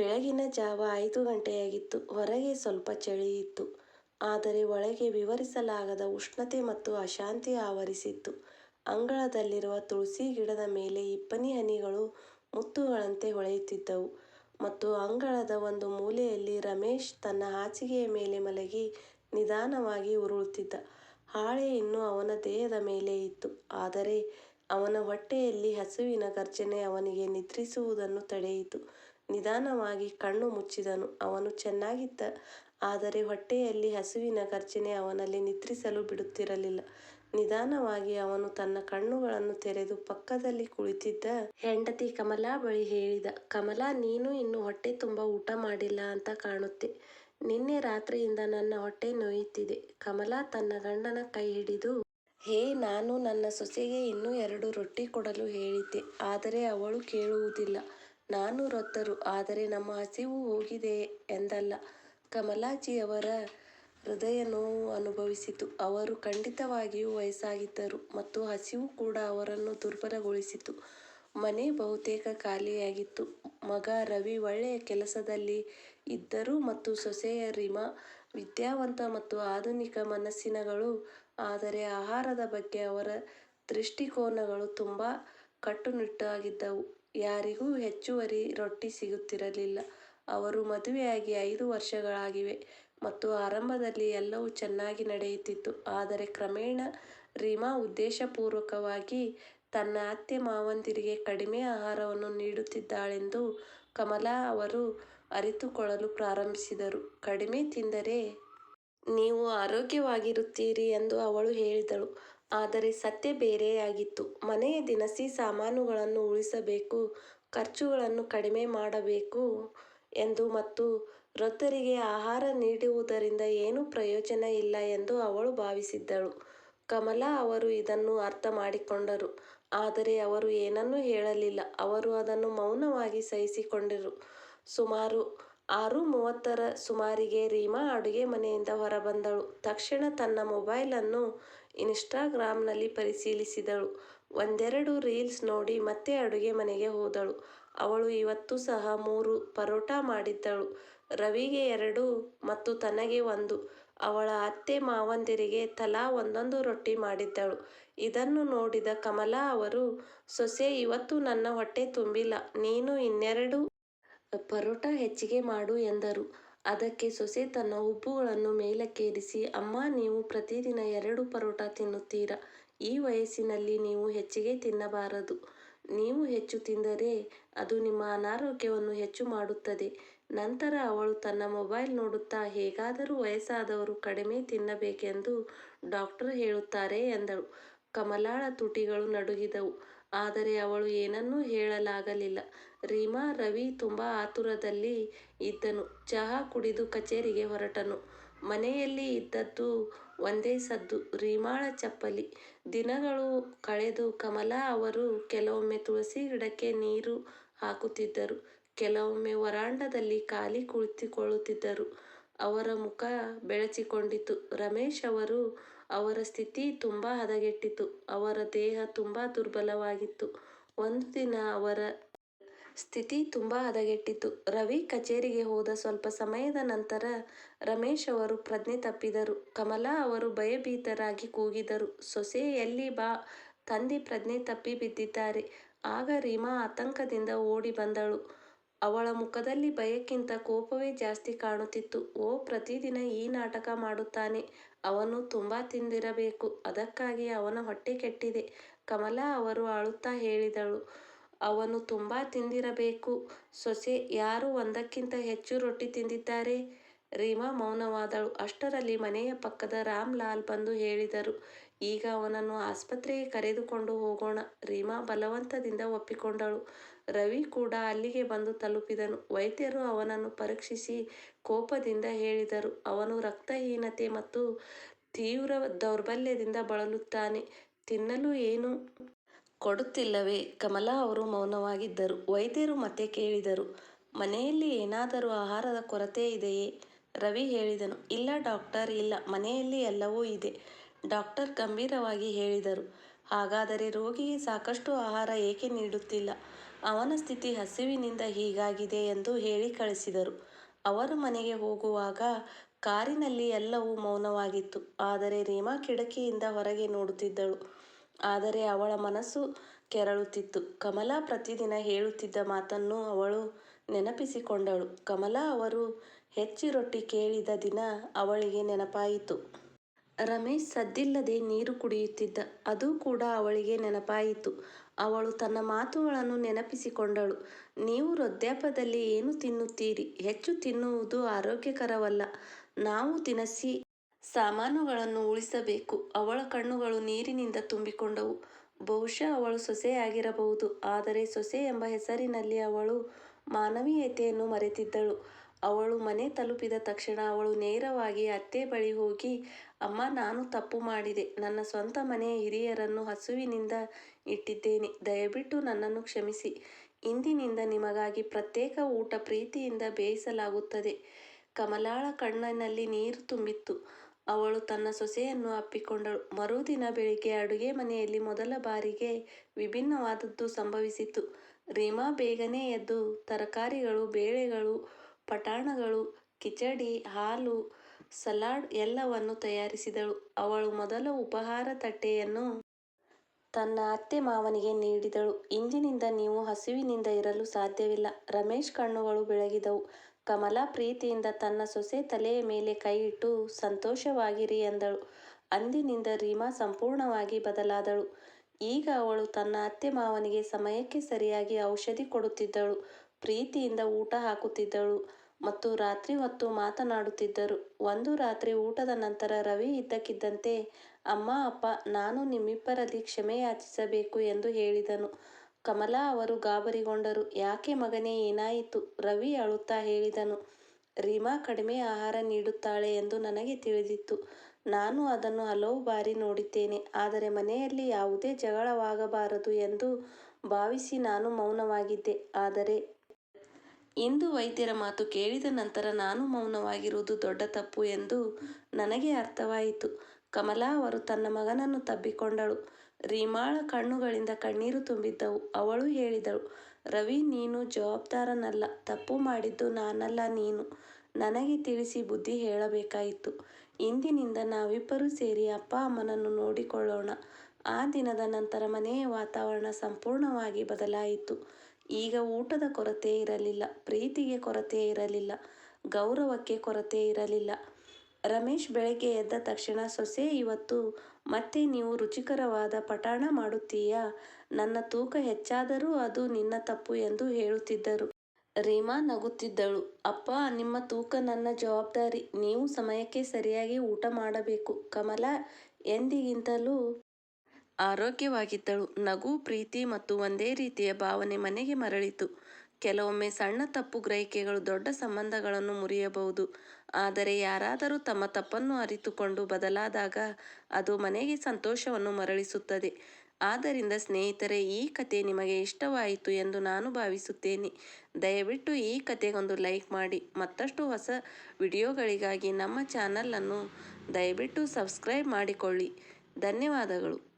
ಬೆಳಗಿನ ಜಾವ ಐದು ಗಂಟೆಯಾಗಿತ್ತು. ಹೊರಗೆ ಸ್ವಲ್ಪ ಚಳಿ ಇತ್ತು ಆದರೆ ಒಳಗೆ ವಿವರಿಸಲಾಗದ ಉಷ್ಣತೆ ಮತ್ತು ಅಶಾಂತಿ ಆವರಿಸಿತ್ತು. ಅಂಗಳದಲ್ಲಿರುವ ತುಳಸಿ ಗಿಡದ ಮೇಲೆ ಇಬ್ಬನಿ ಹನಿಗಳು ಮುತ್ತುಗಳಂತೆ ಹೊಳೆಯುತ್ತಿದ್ದವು ಮತ್ತು ಅಂಗಳದ ಒಂದು ಮೂಲೆಯಲ್ಲಿ ರಮೇಶ್ ತನ್ನ ಹಾಸಿಗೆಯ ಮೇಲೆ ಮಲಗಿ ನಿಧಾನವಾಗಿ ಉರುಳುತ್ತಿದ್ದ. ಹಾಳೆ ಇನ್ನೂ ಅವನ ದೇಹದ ಮೇಲೆ ಇತ್ತು. ಆದರೆ ಅವನ ಹೊಟ್ಟೆಯಲ್ಲಿ ಹಸುವಿನ ಗರ್ಜನೆ ಅವನಿಗೆ ನಿದ್ರಿಸುವುದನ್ನು ತಡೆಯಿತು. ನಿಧಾನವಾಗಿ ಕಣ್ಣು ಮುಚ್ಚಿದನು. ಅವನು ಚೆನ್ನಾಗಿದ್ದ. ಆದರೆ ಹೊಟ್ಟೆಯಲ್ಲಿ ಹಸುವಿನ ಗರ್ಜನೆ ಅವನಲ್ಲಿ ನಿದ್ರಿಸಲು ಬಿಡುತ್ತಿರಲಿಲ್ಲ. ನಿಧಾನವಾಗಿ ಅವನು ತನ್ನ ಕಣ್ಣುಗಳನ್ನು ತೆರೆದು ಪಕ್ಕದಲ್ಲಿ ಕುಳಿತಿದ್ದ ಹೆಂಡತಿ ಕಮಲಾ ಬಳಿ ಹೇಳಿದ, ಕಮಲಾ ನೀನು ಇನ್ನು ಹೊಟ್ಟೆ ತುಂಬಾ ಊಟ ಮಾಡಿಲ್ಲ ಅಂತ ಕಾಣುತ್ತೆ. ನಿನ್ನೆ ರಾತ್ರಿಯಿಂದ ನನ್ನ ಹೊಟ್ಟೆ ನೋಯುತ್ತಿದೆ. ಕಮಲಾ ತನ್ನ ಗಂಡನ ಕೈ ಹಿಡಿದು ಹೇ ನಾನು ನನ್ನ ಸೊಸೆಗೆ ಇನ್ನೂ ಎರಡು ರೊಟ್ಟಿ ಕೊಡಲು ಹೇಳಿದ್ದೆ. ಆದರೆ ಅವಳು ಕೇಳುವುದಿಲ್ಲ. ನಾನು ರೊತ್ತರು ಆದರೆ ನಮ್ಮ ಹಸಿವು ಹೋಗಿದೆ ಎಂದಲ್ಲ. ಕಮಲಾಜಿಯವರ ಹೃದಯ ನೋವು ಅನುಭವಿಸಿತು. ಅವರು ಖಂಡಿತವಾಗಿಯೂ ವಯಸ್ಸಾಗಿದ್ದರು ಮತ್ತು ಹಸಿವು ಕೂಡ ಅವರನ್ನು ದುರ್ಬಲಗೊಳಿಸಿತು. ಮನೆ ಬಹುತೇಕ ಖಾಲಿಯಾಗಿತ್ತು. ಮಗ ರವಿ ಒಳ್ಳೆಯ ಕೆಲಸದಲ್ಲಿ ಇದ್ದರು ಮತ್ತು ಸೊಸೆಯ ರಿಮಾ ವಿದ್ಯಾವಂತ ಮತ್ತು ಆಧುನಿಕ ಮನಸ್ಸಿನಗಳು. ಆದರೆ ಆಹಾರದ ಬಗ್ಗೆ ಅವರ ದೃಷ್ಟಿಕೋನಗಳು ತುಂಬ ಕಟ್ಟುನಿಟ್ಟಾಗಿದ್ದವು. ಯಾರಿಗೂ ಹೆಚ್ಚುವರಿ ರೊಟ್ಟಿ ಸಿಗುತ್ತಿರಲಿಲ್ಲ. ಅವರು ಮದುವೆಯಾಗಿ ಐದು ವರ್ಷಗಳಾಗಿವೆ ಮತ್ತು ಆರಂಭದಲ್ಲಿ ಎಲ್ಲವೂ ಚೆನ್ನಾಗಿ ನಡೆಯುತ್ತಿತ್ತು. ಆದರೆ ಕ್ರಮೇಣ ರೀಮಾ ಉದ್ದೇಶಪೂರ್ವಕವಾಗಿ ತನ್ನ ಅತ್ತೆ-ಮಾವಂದಿರಿಗೆ ಕಡಿಮೆ ಆಹಾರವನ್ನು ನೀಡುತ್ತಿದ್ದಾಳೆಂದು ಕಮಲಾ ಅವರು ಅರಿತುಕೊಳ್ಳಲು ಪ್ರಾರಂಭಿಸಿದರು. ಕಡಿಮೆ ತಿಂದರೆ ನೀವು ಆರೋಗ್ಯವಾಗಿರುತ್ತೀರಿ ಎಂದು ಅವಳು ಹೇಳಿದಳು. ಆದರೆ ಸತ್ಯ ಬೇರೆಯಾಗಿತ್ತು. ಮನೆಯ ದಿನಸಿ ಸಾಮಾನುಗಳನ್ನು ಉಳಿಸಬೇಕು, ಖರ್ಚುಗಳನ್ನು ಕಡಿಮೆ ಮಾಡಬೇಕು ಎಂದು ಮತ್ತು ವೃದ್ಧರಿಗೆ ಆಹಾರ ನೀಡುವುದರಿಂದ ಏನೂ ಪ್ರಯೋಜನ ಇಲ್ಲ ಎಂದು ಅವಳು ಭಾವಿಸಿದ್ದಳು. ಕಮಲಾ ಅವರು ಇದನ್ನು ಅರ್ಥಮಾಡಿಕೊಂಡರು. ಆದರೆ ಅವರು ಏನನ್ನೂ ಹೇಳಲಿಲ್ಲ. ಅವರು ಅದನ್ನು ಮೌನವಾಗಿ ಸಹಿಸಿಕೊಂಡರು. ಸುಮಾರು ಆರು ಮೂವತ್ತರ ಸುಮಾರಿಗೆ ರೀಮಾ ಅಡುಗೆ ಮನೆಯಿಂದ ಹೊರಬಂದಳು. ತಕ್ಷಣ ತನ್ನ ಮೊಬೈಲ್ ಅನ್ನು ಇನ್ಸ್ಟಾಗ್ರಾಮ್ನಲ್ಲಿ ಪರಿಶೀಲಿಸಿದಳು. ಒಂದೆರಡು ರೀಲ್ಸ್ ನೋಡಿ ಮತ್ತೆ ಅಡುಗೆ ಮನೆಗೆ ಹೋದಳು. ಅವಳು ಇವತ್ತು ಸಹ ಮೂರು ಪರೋಟ ಮಾಡಿದ್ದಳು. ರವಿಗೆ ಎರಡು ಮತ್ತು ತನಗೆ ಒಂದು. ಅವಳ ಅತ್ತೆ-ಮಾವಂದಿರಿಗೆ ತಲಾ ಒಂದೊಂದು ರೊಟ್ಟಿ ಮಾಡಿದ್ದಳು. ಇದನ್ನು ನೋಡಿದ ಕಮಲಾ ಅವರು, ಸೊಸೆ ಇವತ್ತು ನನ್ನ ಹೊಟ್ಟೆ ತುಂಬಿಲ್ಲ. ನೀನು ಇನ್ನೆರಡು ಪರೋಟ ಹೆಚ್ಚಿಗೆ ಮಾಡು ಎಂದರು. ಅದಕ್ಕೆ ಸೊಸೆ ತನ್ನ ಹುಬ್ಬುಗಳನ್ನು ಮೇಲಕ್ಕೇರಿಸಿ, ಅಮ್ಮ ನೀವು ಪ್ರತಿದಿನ ಎರಡು ಪರೋಟ ತಿನ್ನುತ್ತೀರಾ. ಈ ವಯಸ್ಸಿನಲ್ಲಿ ನೀವು ಹೆಚ್ಚಿಗೆ ತಿನ್ನಬಾರದು. ನೀವು ಹೆಚ್ಚು ತಿಂದರೆ ಅದು ನಿಮ್ಮ ಅನಾರೋಗ್ಯವನ್ನು ಹೆಚ್ಚು ಮಾಡುತ್ತದೆ. ನಂತರ ಅವಳು ತನ್ನ ಮೊಬೈಲ್ ನೋಡುತ್ತಾ, ಹೇಗಾದರೂ ವಯಸ್ಸಾದವರು ಕಡಿಮೆ ತಿನ್ನಬೇಕೆಂದು ಡಾಕ್ಟರ್ ಹೇಳುತ್ತಾರೆ ಎಂದಳು. ಕಮಲಾಳ ತುಟಿಗಳು ನಡುಗಿದವು. ಆದರೆ ಅವಳು ಏನನ್ನೂ ಹೇಳಲಾಗಲಿಲ್ಲ. ರೀಮಾ ರವಿ ತುಂಬಾ ಆತುರದಲ್ಲಿ ಇದ್ದನು. ಚಹಾ ಕುಡಿದು ಕಚೇರಿಗೆ ಹೊರಟನು. ಮನೆಯಲ್ಲಿ ಇದ್ದದ್ದು ಒಂದೇ ಸದ್ದು ರೀಮಾಳ ಚಪ್ಪಲಿ. ದಿನಗಳು ಕಳೆದು ಕಮಲಾ ಅವರು ಕೆಲವೊಮ್ಮೆ ತುಳಸಿ ಗಿಡಕ್ಕೆ ನೀರು ಹಾಕುತ್ತಿದ್ದರು. ಕೆಲವೊಮ್ಮೆ ವರಾಂಡದಲ್ಲಿ ಖಾಲಿ ಕುಳಿತುಕೊಳ್ಳುತ್ತಿದ್ದರು. ಅವರ ಮುಖ ಬೆಳಚಿಕೊಂಡಿತು. ರಮೇಶ್ ಅವರು ಅವರ ಸ್ಥಿತಿ ತುಂಬಾ ಹದಗೆಟ್ಟಿತ್ತು. ಅವರ ದೇಹ ತುಂಬಾ ದುರ್ಬಲವಾಗಿತ್ತು. ಒಂದು ದಿನ ಅವರ ಸ್ಥಿತಿ ತುಂಬ ಹದಗೆಟ್ಟಿತು. ರವಿ ಕಚೇರಿಗೆ ಹೋದ ಸ್ವಲ್ಪ ಸಮಯದ ನಂತರ ರಮೇಶ್ ಅವರು ಪ್ರಜ್ಞೆ ತಪ್ಪಿದರು. ಕಮಲಾ ಅವರು ಭಯಭೀತರಾಗಿ ಕೂಗಿದರು, ಸೊಸೆ ಎಲ್ಲಿ ಬಾ, ತಂದೆ ಪ್ರಜ್ಞೆ ತಪ್ಪಿ ಬಿದ್ದಿದ್ದಾರೆ. ಆಗ ರೀಮಾ ಆತಂಕದಿಂದ ಓಡಿ ಬಂದಳು. ಅವಳ ಮುಖದಲ್ಲಿ ಭಯಕ್ಕಿಂತ ಕೋಪವೇ ಜಾಸ್ತಿ ಕಾಣುತ್ತಿತ್ತು. ಓ ಪ್ರತಿದಿನ ಈ ನಾಟಕ ಮಾಡುತ್ತಾನೆ. ಅವನು ತುಂಬ ತಿಂದಿರಬೇಕು. ಅದಕ್ಕಾಗಿ ಅವನ ಹೊಟ್ಟೆ ಕೆಟ್ಟಿದೆ. ಕಮಲಾ ಅವರು ಅಳುತ್ತಾ ಹೇಳಿದಳು, ಅವನು ತುಂಬ ತಿಂದಿರಬೇಕು. ಸೊಸೆ, ಯಾರು ಒಂದಕ್ಕಿಂತ ಹೆಚ್ಚು ರೊಟ್ಟಿ ತಿಂದಿದ್ದಾರೆ. ರೀಮಾ ಮೌನವಾದಳು. ಅಷ್ಟರಲ್ಲಿ ಮನೆಯ ಪಕ್ಕದ ರಾಮಲಾಲ್ ಬಂದು ಹೇಳಿದರು, ಈಗ ಅವನನ್ನು ಆಸ್ಪತ್ರೆಗೆ ಕರೆದುಕೊಂಡು ಹೋಗೋಣ. ರೀಮಾ ಬಲವಂತದಿಂದ ಒಪ್ಪಿಕೊಂಡಳು. ರವಿ ಕೂಡ ಅಲ್ಲಿಗೆ ಬಂದು ತಲುಪಿದನು. ವೈದ್ಯರು ಅವನನ್ನು ಪರೀಕ್ಷಿಸಿ ಕೋಪದಿಂದ ಹೇಳಿದರು, ಅವನು ರಕ್ತಹೀನತೆ ಮತ್ತು ತೀವ್ರ ದೌರ್ಬಲ್ಯದಿಂದ ಬಳಲುತ್ತಾನೆ. ತಿನ್ನಲು ಏನೂ ಕೊಡುತ್ತಿಲ್ಲವೇ. ಕಮಲಾ ಅವರು ಮೌನವಾಗಿದ್ದರು. ವೈದ್ಯರು ಮತ್ತೆ ಕೇಳಿದರು, ಮನೆಯಲ್ಲಿ ಏನಾದರೂ ಆಹಾರದ ಕೊರತೆ ಇದೆಯೇ. ರವಿ ಹೇಳಿದನು, ಇಲ್ಲ ಡಾಕ್ಟರ್ ಇಲ್ಲ ಮನೆಯಲ್ಲಿ ಎಲ್ಲವೂ ಇದೆ. ಡಾಕ್ಟರ್ ಗಂಭೀರವಾಗಿ ಹೇಳಿದರು, ಹಾಗಾದರೆ ರೋಗಿಗೆ ಸಾಕಷ್ಟು ಆಹಾರ ಏಕೆ ನೀಡುತ್ತಿಲ್ಲ. ಅವನ ಸ್ಥಿತಿ ಹಸಿವಿನಿಂದ ಹೀಗಾಗಿದೆ ಎಂದು ಹೇಳಿ ಕಳಿಸಿದರು. ಅವರು ಮನೆಗೆ ಹೋಗುವಾಗ ಕಾರಿನಲ್ಲಿ ಎಲ್ಲವೂ ಮೌನವಾಗಿತ್ತು. ಆದರೆ ರೀಮಾ ಕಿಟಕಿಯಿಂದ ಹೊರಗೆ ನೋಡುತ್ತಿದ್ದಳು. ಆದರೆ ಅವಳ ಮನಸ್ಸು ಕೆರಳುತ್ತಿತ್ತು. ಕಮಲಾ ಪ್ರತಿದಿನ ಹೇಳುತ್ತಿದ್ದ ಮಾತನ್ನು ಅವಳು ನೆನಪಿಸಿಕೊಂಡಳು. ಕಮಲಾ ಅವರು ಹೆಚ್ಚಿ ರೊಟ್ಟಿ ಕೇಳಿದ ದಿನ ಅವಳಿಗೆ ನೆನಪಾಯಿತು. ರಮೇಶ್ ಸದ್ದಿಲ್ಲದೆ ನೀರು ಕುಡಿಯುತ್ತಿದ್ದ. ಅದು ಕೂಡ ಅವಳಿಗೆ ನೆನಪಾಯಿತು. ಅವಳು ತನ್ನ ಮಾತುಗಳನ್ನು ನೆನಪಿಸಿಕೊಂಡಳು. ನೀವು ವೃದ್ಧಾಪ್ಯದಲ್ಲಿ ಏನು ತಿನ್ನುತ್ತೀರಿ. ಹೆಚ್ಚು ತಿನ್ನುವುದು ಆರೋಗ್ಯಕರವಲ್ಲ. ನಾವು ದಿನಸಿ ಸಾಮಾನುಗಳನ್ನು ಉಳಿಸಬೇಕು. ಅವಳ ಕಣ್ಣುಗಳು ನೀರಿನಿಂದ ತುಂಬಿಕೊಂಡವು. ಬಹುಶಃ ಅವಳು ಸೊಸೆಯಾಗಿರಬಹುದು. ಆದರೆ ಸೊಸೆ ಎಂಬ ಹೆಸರಿನಲ್ಲಿ ಅವಳು ಮಾನವೀಯತೆಯನ್ನು ಮರೆತಿದ್ದಳು. ಅವಳು ಮನೆ ತಲುಪಿದ ತಕ್ಷಣ ಅವಳು ನೇರವಾಗಿ ಅತ್ತೆ ಬಳಿ ಹೋಗಿ, ಅಮ್ಮ, ನಾನು ತಪ್ಪು ಮಾಡಿದೆ. ನನ್ನ ಸ್ವಂತ ಮನೆಯ ಹಿರಿಯರನ್ನು ಹಸುವಿನಿಂದ ಇಟ್ಟಿದ್ದೇನೆ. ದಯವಿಟ್ಟು ನನ್ನನ್ನು ಕ್ಷಮಿಸಿ. ಇಂದಿನಿಂದ ನಿಮಗಾಗಿ ಪ್ರತ್ಯೇಕ ಊಟ ಪ್ರೀತಿಯಿಂದ ಬೇಯಿಸಲಾಗುತ್ತದೆ. ಕಮಲಾಳ ಕಣ್ಣಿನಲ್ಲಿ ನೀರು ತುಂಬಿತ್ತು. ಅವಳು ತನ್ನ ಸೊಸೆಯನ್ನು ಅಪ್ಪಿಕೊಂಡಳು. ಮರುದಿನ ಬೆಳಿಗ್ಗೆ ಅಡುಗೆ ಮನೆಯಲ್ಲಿ ಮೊದಲ ಬಾರಿಗೆ ವಿಭಿನ್ನವಾದದ್ದು ಸಂಭವಿಸಿತು. ರೀಮಾ ಬೇಗನೆ ಎದ್ದು ತರಕಾರಿಗಳು, ಬೇಳೆಗಳು, ಪಟಾಣಗಳು, ಕಿಚಡಿ, ಹಾಲು, ಸಲಾಡ್ ಎಲ್ಲವನ್ನೂ ತಯಾರಿಸಿದಳು. ಅವಳು ಮೊದಲ ಉಪಹಾರ ತಟ್ಟೆಯನ್ನು ತನ್ನ ಅತ್ತೆ ಮಾವನಿಗೆ ನೀಡಿದಳು. ಇಂದಿನಿಂದ ನೀವು ಹಸಿವಿನಿಂದ ಇರಲು ಸಾಧ್ಯವಿಲ್ಲ. ರಮೇಶ್ ಕಣ್ಣುಗಳು ಬೆಳಗಿದವು. ಕಮಲಾ ಪ್ರೀತಿಯಿಂದ ತನ್ನ ಸೊಸೆ ತಲೆಯ ಮೇಲೆ ಕೈಯಿಟ್ಟು ಸಂತೋಷವಾಗಿರಿ ಎಂದಳು. ಅಂದಿನಿಂದ ರೀಮಾ ಸಂಪೂರ್ಣವಾಗಿ ಬದಲಾದಳು. ಈಗ ಅವಳು ತನ್ನ ಅತ್ತೆ ಮಾವನಿಗೆ ಸಮಯಕ್ಕೆ ಸರಿಯಾಗಿ ಔಷಧಿ ಕೊಡುತ್ತಿದ್ದಳು. ಪ್ರೀತಿಯಿಂದ ಊಟ ಹಾಕುತ್ತಿದ್ದಳು ಮತ್ತು ರಾತ್ರಿ ಹೊತ್ತು ಮಾತನಾಡುತ್ತಿದ್ದರು. ಒಂದು ರಾತ್ರಿ ಊಟದ ನಂತರ ರವಿ ಇದ್ದಕ್ಕಿದ್ದಂತೆ, ಅಮ್ಮ, ಅಪ್ಪ, ನಾನು ನಿಮ್ಮಿಬ್ಬರಲ್ಲಿ ಕ್ಷಮೆಯಾಚಿಸಬೇಕು ಎಂದು ಹೇಳಿದನು. ಕಮಲಾ ಅವರು ಗಾಬರಿಗೊಂಡರು. ಯಾಕೆ ಮಗನೇ, ಏನಾಯಿತು. ರವಿ ಅಳುತ್ತಾ ಹೇಳಿದನು. ರೀಮಾ ಕಡಿಮೆ ಆಹಾರ ನೀಡುತ್ತಾಳೆ ಎಂದು ನನಗೆ ತಿಳಿದಿತ್ತು. ನಾನು ಅದನ್ನು ಹಲವು ಬಾರಿ ನೋಡಿದ್ದೇನೆ. ಆದರೆ ಮನೆಯಲ್ಲಿ ಯಾವುದೇ ಜಗಳವಾಗಬಾರದು ಎಂದು ಭಾವಿಸಿ ನಾನು ಮೌನವಾಗಿದ್ದೆ. ಆದರೆ ಇಂದು ವೈದ್ಯರ ಮಾತು ಕೇಳಿದ ನಂತರ ನಾನು ಮೌನವಾಗಿರುವುದು ದೊಡ್ಡ ತಪ್ಪು ಎಂದು ನನಗೆ ಅರ್ಥವಾಯಿತು. ಕಮಲಾ ಅವರು ತನ್ನ ಮಗನನ್ನು ತಬ್ಬಿಕೊಂಡಳು. ರೀಮಾಳ ಕಣ್ಣುಗಳಿಂದ ಕಣ್ಣೀರು ತುಂಬಿದ್ದವು. ಅವಳು ಹೇಳಿದಳು, ರವಿ, ನೀನು ಜವಾಬ್ದಾರನಲ್ಲ. ತಪ್ಪು ಮಾಡಿದ್ದು ನಾನಲ್ಲ ನೀನು ನನಗೆ ತಿಳಿಸಿ ಬುದ್ಧಿ ಹೇಳಬೇಕಾಯಿತು. ಇಂದಿನಿಂದ ನಾವಿಬ್ಬರೂ ಸೇರಿ ಅಪ್ಪ ಅಮ್ಮನನ್ನು ನೋಡಿಕೊಳ್ಳೋಣ. ಆ ದಿನದ ನಂತರ ಮನೆಯ ವಾತಾವರಣ ಸಂಪೂರ್ಣವಾಗಿ ಬದಲಾಯಿತು. ಈಗ ಊಟದ ಕೊರತೆ ಇರಲಿಲ್ಲ. ಪ್ರೀತಿಗೆ ಕೊರತೆ ಇರಲಿಲ್ಲ. ಗೌರವಕ್ಕೆ ಕೊರತೆ ಇರಲಿಲ್ಲ. ರಮೇಶ್ ಬೆಳಗ್ಗೆ ಎದ್ದ ತಕ್ಷಣ ಸೊಸೆ ಇವತ್ತು ಮತ್ತೆ ನೀವು ರುಚಿಕರವಾದ ಪಟಾಣ ಮಾಡುತ್ತೀಯಾ. ನನ್ನ ತೂಕ ಹೆಚ್ಚಾದರೂ ಅದು ನಿನ್ನ ತಪ್ಪು ಎಂದು ಹೇಳುತ್ತಿದ್ದರು. ರೀಮಾ ನಗುತ್ತಿದ್ದಳು. ಅಪ್ಪ ನಿಮ್ಮ ತೂಕ ನನ್ನ ಜವಾಬ್ದಾರಿ. ನೀವು ಸಮಯಕ್ಕೆ ಸರಿಯಾಗಿ ಊಟ ಮಾಡಬೇಕು. ಕಮಲ ಎಂದಿಗಿಂತಲೂ ಆರೋಗ್ಯವಾಗಿದ್ದಳು. ನಗು, ಪ್ರೀತಿ ಮತ್ತು ಒಂದೇ ರೀತಿಯ ಭಾವನೆ ಮನೆಗೆ ಮರಳಿತು. ಕೆಲವೊಮ್ಮೆ ಸಣ್ಣ ತಪ್ಪು ಗ್ರಹಿಕೆಗಳು ದೊಡ್ಡ ಸಂಬಂಧಗಳನ್ನು ಮುರಿಯಬಹುದು. ಆದರೆ ಯಾರಾದರೂ ತಮ್ಮ ತಪ್ಪನ್ನು ಅರಿತುಕೊಂಡು ಬದಲಾದಾಗ ಅದು ಮನೆಗೆ ಸಂತೋಷವನ್ನು ಮರಳಿಸುತ್ತದೆ. ಆದ್ದರಿಂದ ಸ್ನೇಹಿತರೆ, ಈ ಕತೆ ನಿಮಗೆ ಇಷ್ಟವಾಯಿತು ಎಂದು ನಾನು ಭಾವಿಸುತ್ತೇನೆ. ದಯವಿಟ್ಟು ಈ ಕತೆಗೊಂದು ಲೈಕ್ ಮಾಡಿ. ಮತ್ತಷ್ಟು ಹೊಸ ವಿಡಿಯೋಗಳಿಗಾಗಿ ನಮ್ಮ ಚಾನಲನ್ನು ದಯವಿಟ್ಟು ಸಬ್ಸ್ಕ್ರೈಬ್ ಮಾಡಿಕೊಳ್ಳಿ. ಧನ್ಯವಾದಗಳು.